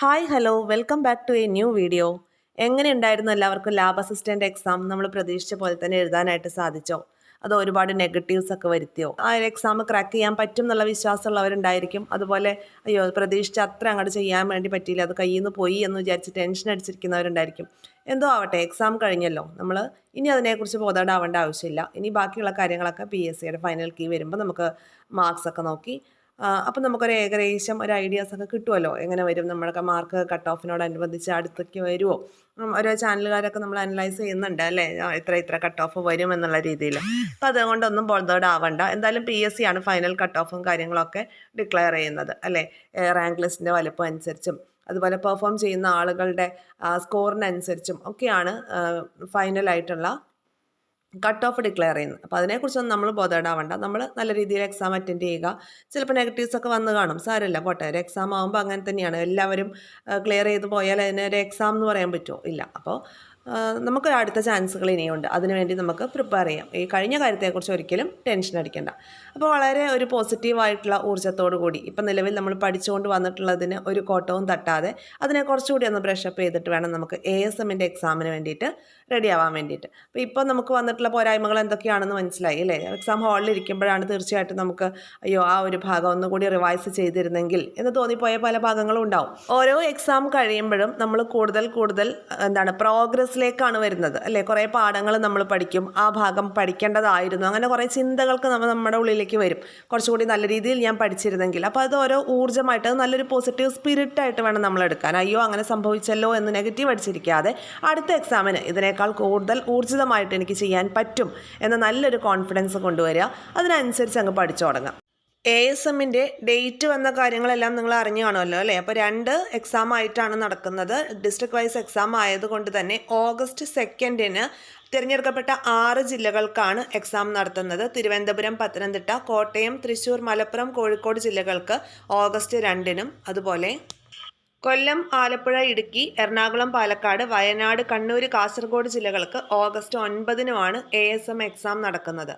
Hi hello welcome back to a new video എങ്ങനെ ഉണ്ടായിരുന്നു എല്ലാവർക്കും ലാബ് അസിസ്റ്റന്റ് എക്സാം നമ്മൾ പ്രതീക്ഷിച്ച പോലെ തന്നെ എഴുതാനായിട്ട് സാധിച്ചോ? അത് ഒരുപാട് നെഗറ്റീവ്സ് ഒക്കെ വരുത്തിയോ? ആ ഒരു എക്സാം ക്രാക്ക് ചെയ്യാൻ പറ്റും എന്നുള്ള വിശ്വാസമുള്ളവരുണ്ടായിരിക്കും അതുപോലെ അയ്യോ പ്രതീക്ഷിച്ച അത്ര അങ്ങോട്ട് ചെയ്യാൻ വേണ്ടി പറ്റിയില്ല. അത് കയ്യിൽ നിന്ന് പോയി എന്ന് വിചാരിച്ച് ടെൻഷൻ അടിച്ചിരിക്കുന്നവരുണ്ടായിരിക്കും. എന്തോ ആവട്ടെ എക്സാം കഴിഞ്ഞല്ലോ. നമ്മൾ ഇനി അതിനെക്കുറിച്ച് ബോധേടാവേണ്ട ആവശ്യമില്ല. ഇനി ബാക്കിയുള്ള കാര്യങ്ങളൊക്കെ പി എസ് സിയുടെ ഫൈനൽ കീ വരുമ്പോൾ നമുക്ക് മാർക്സ് ഒക്കെ നോക്കി അപ്പം നമുക്കൊരു ഏകദേശം ഒരു ഐഡിയാസ് ഒക്കെ കിട്ടുമല്ലോ എങ്ങനെ വരും? നമ്മളൊക്കെ മാർക്ക് കട്ട് ഓഫിനോടനുബന്ധിച്ച് അടുത്തേക്ക് വരുമോ ഓരോ ചാനലുകാരൊക്കെ നമ്മൾ അനലൈസ് ചെയ്യുന്നുണ്ട് അല്ലേ? ഇത്ര ഇത്ര കട്ട് ഓഫ് വരും എന്നുള്ള രീതിയിൽ അപ്പം അതുകൊണ്ടൊന്നും ബോൾദേഡ് ആവണ്ട. എന്തായാലും പി എസ് സി ആണ് ഫൈനൽ കട്ട് ഓഫും കാര്യങ്ങളൊക്കെ ഡിക്ലെയർ ചെയ്യുന്നത് അല്ലേ? റാങ്ക് ലിസ്റ്റിന്റെ വലുപ്പം അനുസരിച്ചും. അതുപോലെ പെർഫോം ചെയ്യുന്ന ആളുകളുടെ സ്കോറിനനുസരിച്ചും ഒക്കെയാണ് ഫൈനലായിട്ടുള്ള കട്ട് ഓഫ് ഡിക്ലെയർ ചെയ്യുന്നത്. അപ്പോൾ അതിനെക്കുറിച്ചൊന്നും നമ്മൾ ബോധേഡാവണ്ട നമ്മൾ നല്ല രീതിയിൽ എക്സാം അറ്റൻഡ് ചെയ്യുക. ചിലപ്പോൾ നെഗറ്റീവ്സൊക്കെ വന്ന് കാണും. സാരമില്ല പോട്ടെ. ഒരു എക്സാം ആകുമ്പോൾ അങ്ങനെ തന്നെയാണ്. എല്ലാവരും ക്ലിയർ ചെയ്ത് പോയാൽ അതിനൊരു എക്സാം എന്ന് പറയാൻ പറ്റുമോ ഇല്ല. അപ്പോൾ നമുക്ക് അടുത്ത ചാൻസുകൾ ഇനിയുണ്ട്. അതിനുവേണ്ടി നമുക്ക് പ്രിപ്പയർ ചെയ്യാം. ഈ കഴിഞ്ഞ കാര്യത്തെക്കുറിച്ച് ഒരിക്കലും ടെൻഷൻ അടിക്കേണ്ട. അപ്പോൾ വളരെ ഒരു പോസിറ്റീവായിട്ടുള്ള ഊർജത്തോടു കൂടി ഇപ്പം നിലവിൽ നമ്മൾ പഠിച്ചുകൊണ്ട് വന്നിട്ടുള്ളതിന് ഒരു കോട്ടവും തട്ടാതെ അതിനെ കുറച്ചുകൂടി ഒന്ന് ബ്രഷപ്പ് ചെയ്തിട്ട് വേണം നമുക്ക് എ എസ് എമ്മിന്റെ എക്സാമിന് വേണ്ടിയിട്ട് റെഡി ആവാൻ വേണ്ടിയിട്ട്. അപ്പോൾ ഇപ്പോൾ നമുക്ക് വന്നിട്ടുള്ള പോരായ്മകൾ എന്തൊക്കെയാണെന്ന് മനസ്സിലായി അല്ലേ? എക്സാം ഹാളിൽ ഇരിക്കുമ്പോഴാണ് തീർച്ചയായിട്ടും നമുക്ക് അയ്യോ ആ ഒരു ഭാഗം ഒന്നുകൂടി റിവൈസ് ചെയ്തിരുന്നെങ്കിൽ എന്ന് തോന്നിപ്പോയ പല ഭാഗങ്ങളും ഉണ്ടാവും. ഓരോ എക്സാം കഴിയുമ്പോഴും നമ്മൾ കൂടുതൽ കൂടുതൽ എന്താണ് പ്രോഗ്രസ്സിലേക്കാണ് വരുന്നത് അല്ലേ? കുറേ പാഠങ്ങൾ നമ്മൾ പഠിക്കും ആ ഭാഗം പഠിക്കേണ്ടതായിരുന്നു. അങ്ങനെ കുറേ ചിന്തകൾക്ക് നമ്മൾ നമ്മുടെ ഉള്ളിലേക്ക് വരും. കുറച്ചുകൂടി നല്ല രീതിയിൽ ഞാൻ പഠിച്ചിരുന്നെങ്കിൽ. അപ്പോൾ അത് ഓരോ ഊർജമായിട്ട് നല്ലൊരു പോസിറ്റീവ് സ്പിരിറ്റായിട്ട് വേണം നമ്മൾ എടുക്കാൻ. അയ്യോ അങ്ങനെ സംഭവിച്ചല്ലോ എന്ന് നെഗറ്റീവ് അടിച്ചിരിക്കാതെ അടുത്ത എക്സാമിന് ഇതിനേക്കാൾ കൂടുതൽ ഊർജിതമായിട്ട് എനിക്ക് ചെയ്യാൻ പറ്റും എന്ന നല്ലൊരു കോൺഫിഡൻസ് കൊണ്ടുവരിക. അതിനനുസരിച്ച് അങ്ങ് പഠിച്ചു തുടങ്ങാം. എ എസ് എമ്മിന്റെ ഡേറ്റ് വന്ന കാര്യങ്ങളെല്ലാം നിങ്ങൾ അറിഞ്ഞു കാണുമല്ലോ അല്ലേ? അപ്പോൾ രണ്ട് എക്സാം ആയിട്ടാണ് നടക്കുന്നത്. ഡിസ്ട്രിക്ട് വൈസ് എക്സാം ആയതുകൊണ്ട് തന്നെ ഓഗസ്റ്റ് സെക്കൻഡിന് തിരഞ്ഞെടുക്കപ്പെട്ട ആറ് ജില്ലകൾക്കാണ് എക്സാം നടത്തുന്നത്. തിരുവനന്തപുരം പത്തനംതിട്ട കോട്ടയം തൃശ്ശൂർ മലപ്പുറം കോഴിക്കോട് ജില്ലകൾക്ക് ഓഗസ്റ്റ് രണ്ടിനും. അതുപോലെ കൊല്ലം ആലപ്പുഴ ഇടുക്കി എറണാകുളം പാലക്കാട് വയനാട് കണ്ണൂർ കാസർഗോഡ് ജില്ലകൾക്ക് ഓഗസ്റ്റ് ഒൻപതിനുമാണ് എ എസ് എം എക്സാം നടക്കുന്നത്.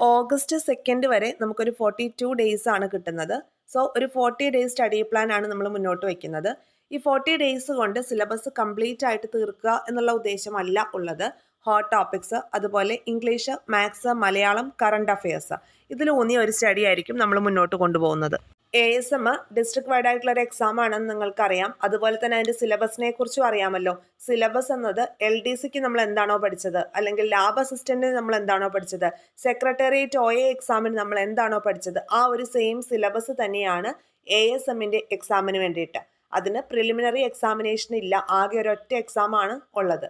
ഓഗസ്റ്റ് സെക്കൻഡ് വരെ നമുക്കൊരു ഫോർട്ടി ടു ഡേയ്സ് ആണ് കിട്ടുന്നത്. സോ ഒരു ഫോർട്ടി ഡേയ്സ് സ്റ്റഡി പ്ലാൻ ആണ് നമ്മൾ മുന്നോട്ട് വയ്ക്കുന്നത് ഈ ഫോർട്ടി ഡേയ്സ് കൊണ്ട് സിലബസ് കംപ്ലീറ്റ് ആയിട്ട് തീർക്കുക എന്നുള്ള ഉദ്ദേശമല്ല ഉള്ളത്. ഹോട്ട് ടോപ്പിക്സ് അതുപോലെ English maths Malayalam current affairs ഇതിലൂന്നിയ ഒരു സ്റ്റഡി ആയിരിക്കും നമ്മൾ മുന്നോട്ട് കൊണ്ടുപോകുന്നത്. A S M district wide ആയിട്ടുള്ള ഒരു എക്സാം ആണെന്ന് നിങ്ങൾക്കറിയാം. അതുപോലെ തന്നെ അതിന്റെ സിലബസിനെ കുറിച്ചും അറിയാമല്ലോ. സിലബസ് എന്നത് എൽ ഡി സിക്ക് നമ്മൾ എന്താണോ പഠിച്ചത്? അല്ലെങ്കിൽ ലാബ് അസിസ്റ്റന്റിന് നമ്മൾ എന്താണോ പഠിച്ചത്? സെക്രട്ടേറിയറ്റ് ഒ എ എക്സാമിന് നമ്മൾ എന്താണോ പഠിച്ചത്? ആ ഒരു സെയിം സിലബസ് തന്നെയാണ് എ എസ് എമ്മിന്റെ എക്സാമിന് വേണ്ടിയിട്ട്. അതിന് പ്രിലിമിനറി എക്സാമിനേഷൻ ഇല്ല. ആകെ ഒരൊറ്റ എക്സാമാണ് ഉള്ളത്.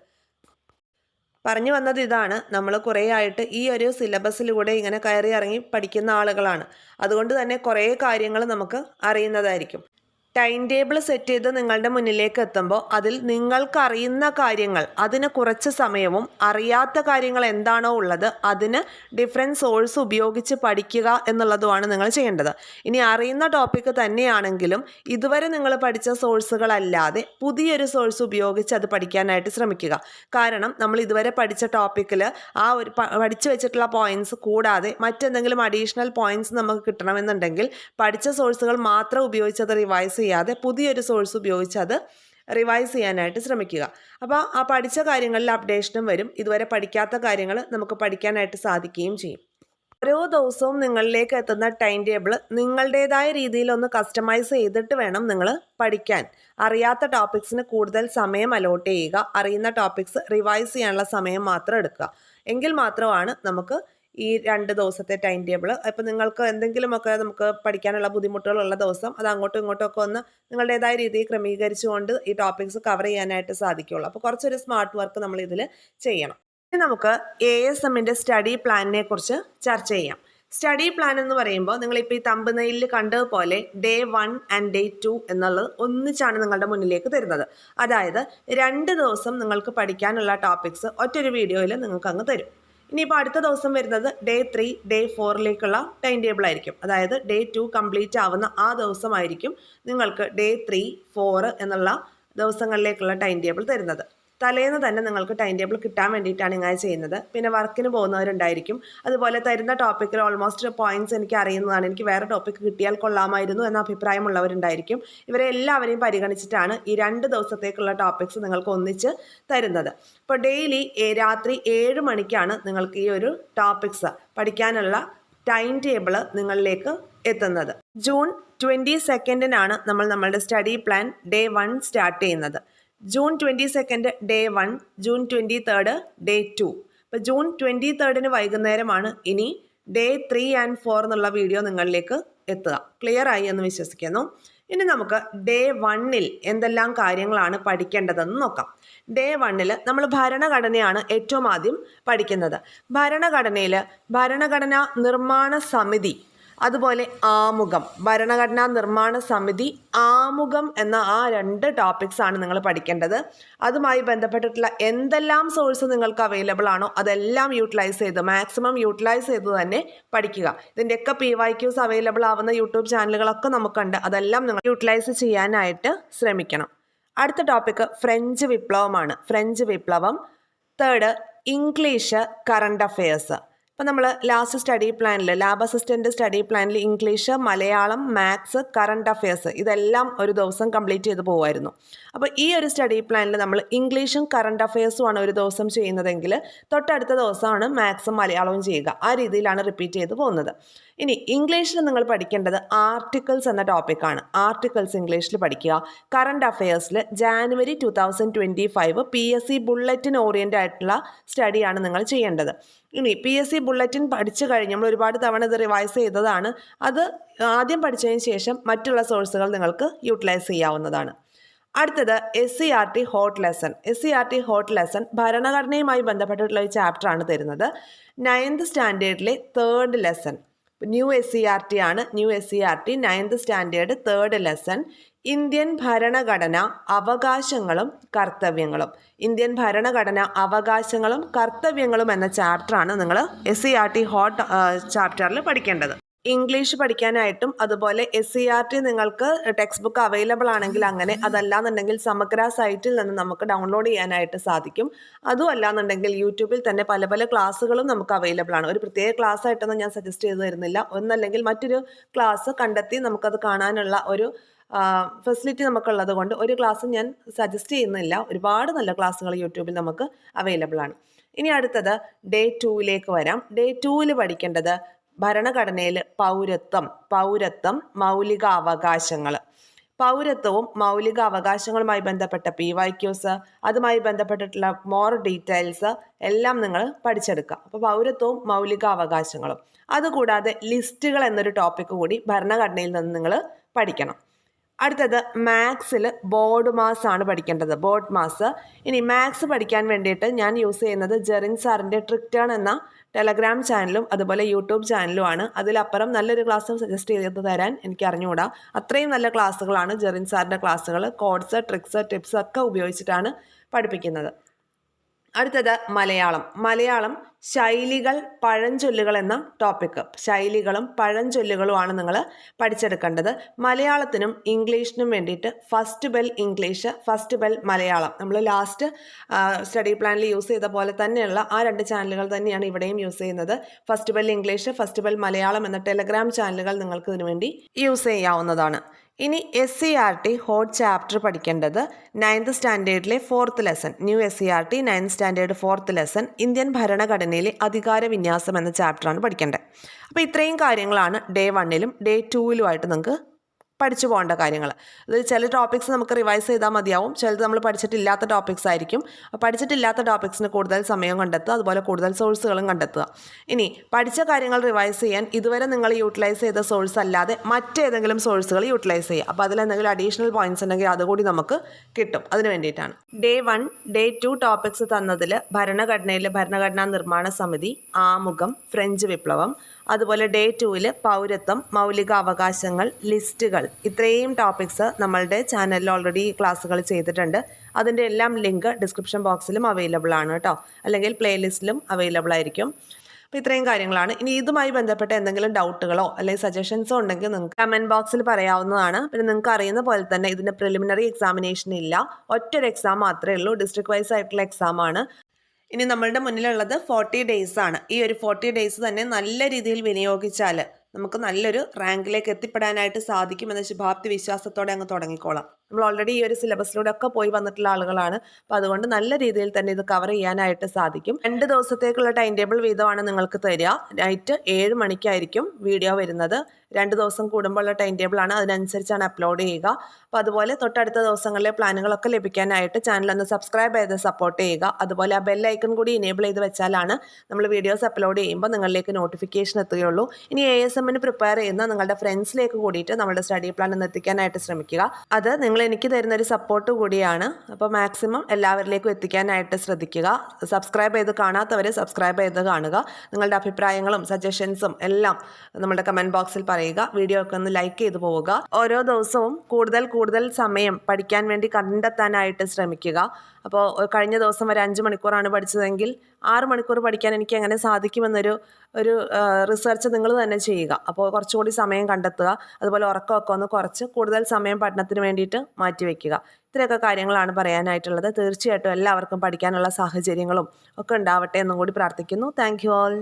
പറഞ്ഞു വന്നത് ഇതാണ്. നമ്മൾ കുറേ ആയിട്ട് ഈ ഒരു സിലബസിലൂടെ ഇങ്ങനെ കയറി ഇറങ്ങി പഠിക്കുന്ന ആളുകളാണ്. അതുകൊണ്ട് തന്നെ കുറേ കാര്യങ്ങൾ നമുക്ക് അറിയുന്നതായിരിക്കും. ടൈം ടേബിൾ സെറ്റ് ചെയ്ത് നിങ്ങളുടെ മുന്നിലേക്ക് എത്തുമ്പോൾ അതിൽ നിങ്ങൾക്കറിയുന്ന കാര്യങ്ങൾ അതിന് കുറച്ച് സമയവും അറിയാത്ത കാര്യങ്ങൾ എന്താണോ ഉള്ളത് അതിന് ഡിഫറെന്റ് സോഴ്സ് ഉപയോഗിച്ച് പഠിക്കുക എന്നുള്ളതുമാണ് നിങ്ങൾ ചെയ്യേണ്ടത്. ഇനി അറിയുന്ന ടോപ്പിക്ക് തന്നെയാണെങ്കിലും ഇതുവരെ നിങ്ങൾ പഠിച്ച സോഴ്സുകളല്ലാതെ പുതിയൊരു സോഴ്സ് ഉപയോഗിച്ച് അത് പഠിക്കാനായിട്ട് ശ്രമിക്കുക. കാരണം നമ്മൾ ഇതുവരെ പഠിച്ച ടോപ്പിക്കിൽ ആ ഒരു പഠിച്ചു വെച്ചിട്ടുള്ള പോയിന്റ്സ് കൂടാതെ മറ്റെന്തെങ്കിലും അഡീഷണൽ പോയിന്റ്സ് നമുക്ക് കിട്ടണമെന്നുണ്ടെങ്കിൽ പഠിച്ച സോഴ്സുകൾ മാത്രം ഉപയോഗിച്ച് അത് റിവൈസ് ചെയ്യാതെ പുതിയൊരു സോഴ്സ് ഉപയോഗിച്ച് അത് റിവൈസ് ചെയ്യാനായിട്ട് ശ്രമിക്കുക. അപ്പോൾ ആ പഠിച്ച കാര്യങ്ങളിൽ അപ്ഡേഷനും വരും. ഇതുവരെ പഠിക്കാത്ത കാര്യങ്ങൾ നമുക്ക് പഠിക്കാനായിട്ട് സാധിക്കുകയും ചെയ്യും. ഓരോ ദിവസവും നിങ്ങളിലേക്ക് എത്തുന്ന ടൈം ടേബിൾ നിങ്ങളുടേതായ രീതിയിൽ ഒന്ന് കസ്റ്റമൈസ് ചെയ്തിട്ട് വേണം നിങ്ങൾ പഠിക്കാൻ. അറിയാത്ത ടോപ്പിക്സിന് കൂടുതൽ സമയം അലോട്ട് ചെയ്യുക. അറിയുന്ന ടോപ്പിക്സ് റിവൈസ് ചെയ്യാനുള്ള സമയം മാത്രം എടുക്കുക. എങ്കിൽ മാത്രമാണ് നമുക്ക് ഈ രണ്ട് ദിവസത്തെ ടൈം ടേബിൾ അപ്പോൾ നിങ്ങൾക്ക് എന്തെങ്കിലുമൊക്കെ നമുക്ക് പഠിക്കാനുള്ള ബുദ്ധിമുട്ടുകളുള്ള ദിവസം അത് അങ്ങോട്ടും ഇങ്ങോട്ടും ഒക്കെ ഒന്ന് നിങ്ങളുടേതായ രീതിയിൽ ക്രമീകരിച്ചുകൊണ്ട് ഈ ടോപ്പിക്സ് കവർ ചെയ്യാനായിട്ട് സാധിക്കുള്ളൂ. അപ്പോൾ കുറച്ചൊരു സ്മാർട്ട് വർക്ക് നമ്മൾ ഇതിൽ ചെയ്യണം. ഇനി നമുക്ക് എ എസ് എമ്മിന്റെ സ്റ്റഡി പ്ലാനിനെ കുറിച്ച് ചർച്ച ചെയ്യാം. സ്റ്റഡി പ്ലാൻ എന്ന് പറയുമ്പോൾ നിങ്ങളിപ്പോൾ ഈ തമ്പനയിൽ കണ്ടതുപോലെ day one and day two എന്നുള്ളത് ഒന്നിച്ചാണ് നിങ്ങളുടെ മുന്നിലേക്ക് തരുന്നത്. അതായത് രണ്ട് ദിവസം നിങ്ങൾക്ക് പഠിക്കാനുള്ള ടോപ്പിക്സ് ഒറ്റൊരു വീഡിയോയിൽ നിങ്ങൾക്ക് അങ്ങ് തരും. ഇനിയിപ്പോൾ അടുത്ത ദിവസം വരുന്നത് ഡേ ത്രീ ഡേ ഫോറിലേക്കുള്ള ടൈം ടേബിൾ ആയിരിക്കും. അതായത് ഡേ ടു കംപ്ലീറ്റ് ആവുന്ന ആ ദിവസമായിരിക്കും നിങ്ങൾക്ക് ഡേ ത്രീ ഫോർ എന്നുള്ള ദിവസങ്ങളിലേക്കുള്ള ടൈം ടേബിൾ തരുന്നത്. തലേന്ന് തന്നെ നിങ്ങൾക്ക് ടൈം ടേബിൾ കിട്ടാൻ വേണ്ടിയിട്ടാണ് ഇങ്ങനെ ചെയ്യുന്നത്. പിന്നെ വർക്കിന് പോകുന്നവരുണ്ടായിരിക്കും. അതുപോലെ തരുന്ന ടോപ്പിക്കിൽ ഓൾമോസ്റ്റ് പോയിന്റ്സ് എനിക്ക് അറിയുന്നതാണ്. എനിക്ക് വേറെ ടോപ്പിക്ക് കിട്ടിയാൽ കൊള്ളാമായിരുന്നു എന്ന അഭിപ്രായമുള്ളവരുണ്ടായിരിക്കും. ഇവരെ എല്ലാവരെയും പരിഗണിച്ചിട്ടാണ് ഈ രണ്ട് ദിവസത്തേക്കുള്ള ടോപ്പിക്സ് നിങ്ങൾക്ക് ഒന്നിച്ച് തരുന്നത്. ഇപ്പോൾ ഡെയിലി രാത്രി ഏഴ് മണിക്കാണ് നിങ്ങൾക്ക് ഈ ഒരു ടോപ്പിക്സ് പഠിക്കാനുള്ള ടൈം ടേബിൾ നിങ്ങളിലേക്ക് എത്തുന്നത്. ജൂൺ ട്വന്റി സെക്കൻഡിനാണ് നമ്മൾ നമ്മളുടെ study plan day one start ചെയ്യുന്നത്. June twenty second day one June twenty third day two അപ്പോൾ ജൂൺ ട്വന്റി തേർഡിന് വൈകുന്നേരമാണ് ഇനി ഡേ ത്രീ ആൻഡ് ഫോർ എന്നുള്ള വീഡിയോ നിങ്ങളിലേക്ക് എത്തുക. ക്ലിയർ ആയി എന്ന് വിശ്വസിക്കുന്നു. ഇനി നമുക്ക് ഡേ വണ്ണിൽ എന്തെല്ലാം കാര്യങ്ങളാണ് പഠിക്കേണ്ടതെന്ന് നോക്കാം. ഡേ വണ്ണിൽ നമ്മൾ ഭരണഘടനയാണ് ഏറ്റവും ആദ്യം പഠിക്കുന്നത്. ഭരണഘടനയിൽ ഭരണഘടനാ നിർമ്മാണ സമിതി അതുപോലെ ആമുഖം ഭരണഘടനാ നിർമ്മാണ സമിതി ആമുഖം എന്ന ആ രണ്ട് ടോപ്പിക്സ് ആണ് നിങ്ങൾ പഠിക്കേണ്ടത്. അതുമായി ബന്ധപ്പെട്ടിട്ടുള്ള എന്തെല്ലാം സോഴ്സ് നിങ്ങൾക്ക് അവൈലബിൾ ആണോ അതെല്ലാം യൂട്ടിലൈസ് ചെയ്ത് മാക്സിമം യൂട്ടിലൈസ് ചെയ്ത് തന്നെ പഠിക്കുക. ഇതിന്റെയൊക്കെ പി വൈ ക്യൂസ് അവൈലബിൾ ആവുന്ന യൂട്യൂബ് ചാനലുകളൊക്കെ നമുക്കുണ്ട്. അതെല്ലാം നിങ്ങൾ യൂട്ടിലൈസ് ചെയ്യാനായിട്ട് ശ്രമിക്കണം. അടുത്ത ടോപ്പിക്ക് ഫ്രഞ്ച് വിപ്ലവമാണ്. ഫ്രഞ്ച് വിപ്ലവം. തേർഡ് ഇംഗ്ലീഷ് കറണ്ട് അഫയേഴ്സ് ഇപ്പം നമ്മൾ ലാസ്റ്റ് സ്റ്റഡി പ്ലാനിൽ ലാബ് അസിസ്റ്റന്റ് സ്റ്റഡി പ്ലാനിൽ English Malayalam maths current affairs ഇതെല്ലാം ഒരു ദിവസം കംപ്ലീറ്റ് ചെയ്ത് പോകുമായിരുന്നു അപ്പോൾ ഈ ഒരു സ്റ്റഡി പ്ലാനിൽ നമ്മൾ ഇംഗ്ലീഷും കറണ്ട് അഫയേഴ്സുമാണ് ഒരു ദിവസം ചെയ്യുന്നതെങ്കിൽ തൊട്ടടുത്ത ദിവസമാണ് മാത്സും മലയാളവും ചെയ്യുക. ആ രീതിയിലാണ് റിപ്പീറ്റ് ചെയ്ത് പോകുന്നത്. ഇനി ഇംഗ്ലീഷിൽ നിങ്ങൾ പഠിക്കേണ്ടത് ആർട്ടിക്കിൾസ് എന്ന ടോപ്പിക്കാണ് ആർട്ടിക്കിൾസ് ഇംഗ്ലീഷിൽ പഠിക്കുക. Current അഫയേഴ്സിൽ January two thousand twenty five P S C bulletin orient ആയിട്ടുള്ള സ്റ്റഡിയാണ് നിങ്ങൾ ചെയ്യേണ്ടത്. ഇനി പി എസ് സി ബുള്ളറ്റിൻ പഠിച്ചു കഴിഞ്ഞ് നമ്മൾ ഒരുപാട് തവണ ഇത് റിവൈസ് ചെയ്തതാണ്. അത് ആദ്യം പഠിച്ചതിന് ശേഷം മറ്റുള്ള സോഴ്സുകൾ നിങ്ങൾക്ക് യൂട്ടിലൈസ് ചെയ്യാവുന്നതാണ്. അടുത്തത് S C R T hot lesson S C R T hot lesson ഭരണഘടനയുമായി ബന്ധപ്പെട്ടിട്ടുള്ള ഒരു ചാപ്റ്ററാണ് തരുന്നത്. Ninth സ്റ്റാൻഡേർഡിലെ third lesson new S C R T ആണ്. New S C R T ninth standard third lesson Indian ഭരണഘടന അവകാശങ്ങളും കർത്തവ്യങ്ങളും. Indian ഭരണഘടന അവകാശങ്ങളും കർത്തവ്യങ്ങളും എന്ന ചാപ്റ്ററാണ് നിങ്ങൾ S C R T hot ചാപ്റ്ററിൽ പഠിക്കേണ്ടത്. ഇംഗ്ലീഷ് പഠിക്കാനായിട്ടും അതുപോലെ എസ് സി ആർ ടി നിങ്ങൾക്ക് ടെക്സ്റ്റ് ബുക്ക് അവൈലബിൾ ആണെങ്കിൽ അങ്ങനെ അതല്ലാന്നുണ്ടെങ്കിൽ സമഗ്ര സൈറ്റിൽ നിന്ന് നമുക്ക് ഡൗൺലോഡ് ചെയ്യാനായിട്ട് സാധിക്കും. അതും അല്ലാന്നുണ്ടെങ്കിൽ യൂട്യൂബിൽ തന്നെ പല പല ക്ലാസ്സുകളും നമുക്ക് അവൈലബിൾ ആണ്. ഒരു പ്രത്യേക ക്ലാസ് ആയിട്ടൊന്നും ഞാൻ സജസ്റ്റ് ചെയ്തു തരുന്നില്ല. ഒന്നല്ലെങ്കിൽ മറ്റൊരു ക്ലാസ് കണ്ടെത്തി നമുക്കത് കാണാനുള്ള ഒരു ഫെസിലിറ്റി നമുക്കുള്ളത് കൊണ്ട് ഒരു ക്ലാസ് ഞാൻ സജസ്റ്റ് ചെയ്യുന്നില്ല. ഒരുപാട് നല്ല ക്ലാസ്സുകൾ യൂട്യൂബിൽ നമുക്ക് അവൈലബിൾ ആണ്. ഇനി അടുത്തത് ഡേ ടൂവിലേക്ക് വരാം. ഡേ ടൂവിൽ പഠിക്കേണ്ടത് ഭരണഘടനയിൽ പൗരത്വം പൗരത്വം മൗലികാവകാശങ്ങൾ പൗരത്വവും മൗലിക അവകാശങ്ങളുമായി ബന്ധപ്പെട്ട പി വൈ ക്യൂസ് അതുമായി ബന്ധപ്പെട്ടിട്ടുള്ള മോർ ഡീറ്റെയിൽസ് എല്ലാം നിങ്ങൾ പഠിച്ചെടുക്കുക അപ്പോൾ പൗരത്വവും മൗലിക അവകാശങ്ങളും അതുകൂടാതെ ലിസ്റ്റുകൾ എന്നൊരു ടോപ്പിക്ക് കൂടി ഭരണഘടനയിൽ നിന്ന് നിങ്ങൾ പഠിക്കണം. അടുത്തത് മാത്സിൽ ബോർഡ് മാസ് ആണ് പഠിക്കേണ്ടത്. Board mass. ഇനി മാത്സ് പഠിക്കാൻ വേണ്ടിയിട്ട് ഞാൻ യൂസ് ചെയ്യുന്നത് ജെറിൻ സാറിന്റെ ട്രിക്ടേൺ എന്ന ടെലഗ്രാം ചാനലും അതുപോലെ യൂട്യൂബ് ചാനലുമാണ് അതിലപ്പുറം നല്ലൊരു ക്ലാസ് സജസ്റ്റ് ചെയ്ത് തരാൻ എനിക്ക് അറിഞ്ഞുകൂടാ അത്രയും നല്ല ക്ലാസ്സുകളാണ് ജെറിൻ സാറിന്റെ ക്ലാസ്സുകൾ കോഡ്സ് ട്രിക്സ് ടിപ്സ് ഒക്കെ ഉപയോഗിച്ചിട്ടാണ് പഠിപ്പിക്കുന്നത്. അടുത്തത് മലയാളം. മലയാളം ശൈലികൾ പഴഞ്ചൊല്ലുകൾ എന്ന ടോപ്പിക്ക് ശൈലികളും പഴഞ്ചൊല്ലുകളുമാണ് നിങ്ങൾ പഠിച്ചെടുക്കേണ്ടത്. മലയാളത്തിനും ഇംഗ്ലീഷിനും വേണ്ടിയിട്ട് first bell English first bell Malayalam. നമ്മൾ ലാസ്റ്റ് സ്റ്റഡി പ്ലാനിൽ യൂസ് ചെയ്ത പോലെ തന്നെയുള്ള ആ രണ്ട് ചാനലുകൾ തന്നെയാണ് ഇവിടെയും യൂസ് ചെയ്യുന്നത്. First bell English first bell Malayalam എന്ന ടെലഗ്രാം ചാനലുകൾ നിങ്ങൾക്ക് ഇതിനുവേണ്ടി യൂസ് ചെയ്യാവുന്നതാണ്. ഇനി S C R T hot chapter പഠിക്കേണ്ടത്. Ninth സ്റ്റാൻഡേർഡിലെ fourth lesson new S C R T ninth standard fourth lesson Indian ഭരണഘടനയിലെ അധികാര വിന്യാസം എന്ന ചാപ്റ്ററാണ് പഠിക്കേണ്ടത്. അപ്പോൾ ഇത്രയും കാര്യങ്ങളാണ് ഡേ വണ്ണിലും ഡേ ടൂവിലുമായിട്ട് നിങ്ങൾക്ക് പഠിച്ചു പോകേണ്ട കാര്യങ്ങൾ. അത് ചില ടോപ്പിക്സ് നമുക്ക് റിവൈസ് ചെയ്താൽ മതിയാവും. ചിലത് നമ്മൾ പഠിച്ചിട്ടില്ലാത്ത ടോപ്പിക്സ് ആയിരിക്കും. പഠിച്ചിട്ടില്ലാത്ത ടോപ്പിക്സിന് കൂടുതൽ സമയം കണ്ടെത്തുക അതുപോലെ കൂടുതൽ സോഴ്സുകളും കണ്ടെത്തുക. ഇനി പഠിച്ച കാര്യങ്ങൾ റിവൈസ് ചെയ്യാൻ ഇതുവരെ നിങ്ങൾ യൂട്ടിലൈസ് ചെയ്ത സോഴ്സ് അല്ലാതെ മറ്റേതെങ്കിലും സോഴ്സുകൾ യൂട്ടിലൈസ് ചെയ്യുക. അപ്പോൾ അതിലെന്തെങ്കിലും അഡീഷണൽ പോയിന്റ്സ് ഉണ്ടെങ്കിൽ അതുകൂടി നമുക്ക് കിട്ടും. അതിന് വേണ്ടിയിട്ടാണ്. Day one day two topics തന്നതിൽ ഭരണഘടനയിലെ ഭരണഘടനാ നിർമ്മാണ സമിതി ആമുഖം ഫ്രഞ്ച് വിപ്ലവം അതുപോലെ ഡേ ടുവിൽ പൗരത്വം മൗലിക അവകാശങ്ങൾ ലിസ്റ്റുകൾ ഇത്രയും ടോപ്പിക്സ് നമ്മളുടെ ചാനലിൽ ഓൾറെഡി ക്ലാസ്സുകൾ ചെയ്തിട്ടുണ്ട്. അതിന്റെ എല്ലാം ലിങ്ക് ഡിസ്ക്രിപ്ഷൻ ബോക്സിലും അവൈലബിൾ ആണ് കേട്ടോ അല്ലെങ്കിൽ പ്ലേലിസ്റ്റിലും അവൈലബിൾ ആയിരിക്കും. അപ്പോൾ ഇത്രയും കാര്യങ്ങളാണ്. ഇനി ഇതുമായി ബന്ധപ്പെട്ട എന്തെങ്കിലും ഡൗട്ടുകളോ അല്ലെങ്കിൽ സജഷൻസോ ഉണ്ടെങ്കിൽ നിങ്ങൾക്ക് കമന്റ് ബോക്സിൽ പറയാവുന്നതാണ്. പിന്നെ നിങ്ങൾക്ക് അറിയുന്ന പോലെ തന്നെ ഇതിന്റെ പ്രിലിമിനറി എക്സാമിനേഷൻ ഇല്ല. ഒറ്റൊരു എക്സാം മാത്രമേ ഉള്ളൂ. ഡിസ്ട്രിക്ട് വൈസ് ആയിട്ടുള്ള എക്സാം ആണ്. ഇനി നമ്മളുടെ മുന്നിലുള്ളത് ഫോർട്ടി ഡേയ്സ് ആണ്. ഈ ഒരു ഫോർട്ടി ഡേയ്സ് തന്നെ നല്ല രീതിയിൽ വിനിയോഗിച്ചാൽ നമുക്ക് നല്ലൊരു റാങ്കിലേക്ക് എത്തിപ്പെടാനായിട്ട് സാധിക്കുമെന്ന ശുഭാപ്തി വിശ്വാസത്തോടെ അങ്ങ് തുടങ്ങിക്കോളാം. നമ്മൾ ഓൾറെഡി ഈ ഒരു സിലബസിലൂടെ ഒക്കെ പോയി വന്നിട്ടുള്ള ആളുകളാണ്. അപ്പോൾ അതുകൊണ്ട് നല്ല രീതിയിൽ തന്നെ ഇത് കവർ ചെയ്യാനായിട്ട് സാധിക്കും. രണ്ട് ദിവസത്തേക്കുള്ള ടൈം ടേബിൾ വീതമാണ് നിങ്ങൾക്ക് തരിക. നൈറ്റ് ഏഴ് മണിക്കായിരിക്കും വീഡിയോ വരുന്നത്. രണ്ട് ദിവസം കൂടുമ്പോഴുള്ള ടൈം ആണ്. അതിനനുസരിച്ചാണ് അപ്ലോഡ് ചെയ്യുക. അപ്പോൾ അതുപോലെ തൊട്ടടുത്ത ദിവസങ്ങളിലെ പ്ലാനുകളൊക്കെ ലഭിക്കാനായിട്ട് ചാനൽ ഒന്ന് സബ്സ്ക്രൈബ് ചെയ്ത് സപ്പോർട്ട് ചെയ്യുക. അതുപോലെ ആ ബെൽ ഐക്കൺ കൂടി ഇനേബിൾ ചെയ്ത് വെച്ചാലാണ് നമ്മൾ വീഡിയോസ് അപ്ലോഡ് ചെയ്യുമ്പോൾ നിങ്ങളിലേക്ക് നോട്ടിഫിക്കേഷൻ എത്തുകയുള്ളൂ. ഇനി എ എസ് എമ്മിന് പ്രിപ്പയർ ചെയ്യുന്ന നിങ്ങളുടെ ഫ്രണ്ട്സിലേക്ക് കൂടിയിട്ട് നമ്മുടെ സ്റ്റഡി പ്ലാൻ ഒന്ന് എത്തിക്കാനായിട്ട് ശ്രമിക്കുക. അത് നിങ്ങൾ എനിക്ക് തരുന്നൊരു സപ്പോർട്ട് കൂടിയാണ്. അപ്പോൾ മാക്സിമം എല്ലാവരിലേക്കും എത്തിക്കാനായിട്ട് ശ്രദ്ധിക്കുക. സബ്സ്ക്രൈബ് ചെയ്ത് കാണാത്തവർ സബ്സ്ക്രൈബ് ചെയ്ത് കാണുക. നിങ്ങളുടെ അഭിപ്രായങ്ങളും സജഷൻസും എല്ലാം നമ്മുടെ കമന്റ് ബോക്സിൽ പറയുക. വീഡിയോ ഒക്കെ ഒന്ന് ലൈക്ക് ചെയ്ത് പോവുക. ഓരോ ദിവസവും കൂടുതൽ കൂടുതൽ സമയം പഠിക്കാൻ വേണ്ടി കണ്ടെത്താനായിട്ട് ശ്രമിക്കുക. അപ്പോൾ കഴിഞ്ഞ ദിവസം വരെ അഞ്ച് മണിക്കൂറാണ് പഠിച്ചതെങ്കിൽ ആറ് മണിക്കൂർ പഠിക്കാൻ എനിക്ക് എങ്ങനെ സാധിക്കുമെന്നൊരു ഒരു റിസർച്ച് നിങ്ങൾ തന്നെ ചെയ്യുക. അപ്പോൾ കുറച്ചുകൂടി സമയം കണ്ടെത്തുക. അതുപോലെ ഉറക്കമൊക്കെ ഒന്ന് കുറച്ച് കൂടുതൽ സമയം പഠനത്തിന് വേണ്ടിയിട്ട് മാറ്റിവെക്കുക ഇത്രയൊക്കെ കാര്യങ്ങളാണ് പറയാനായിട്ടുള്ളത്. തീർച്ചയായിട്ടും എല്ലാവർക്കും പഠിക്കാനുള്ള സാഹചര്യങ്ങളും ഒക്കെ ഉണ്ടാവട്ടെ എന്നും കൂടി പ്രാർത്ഥിക്കുന്നു. Thank you all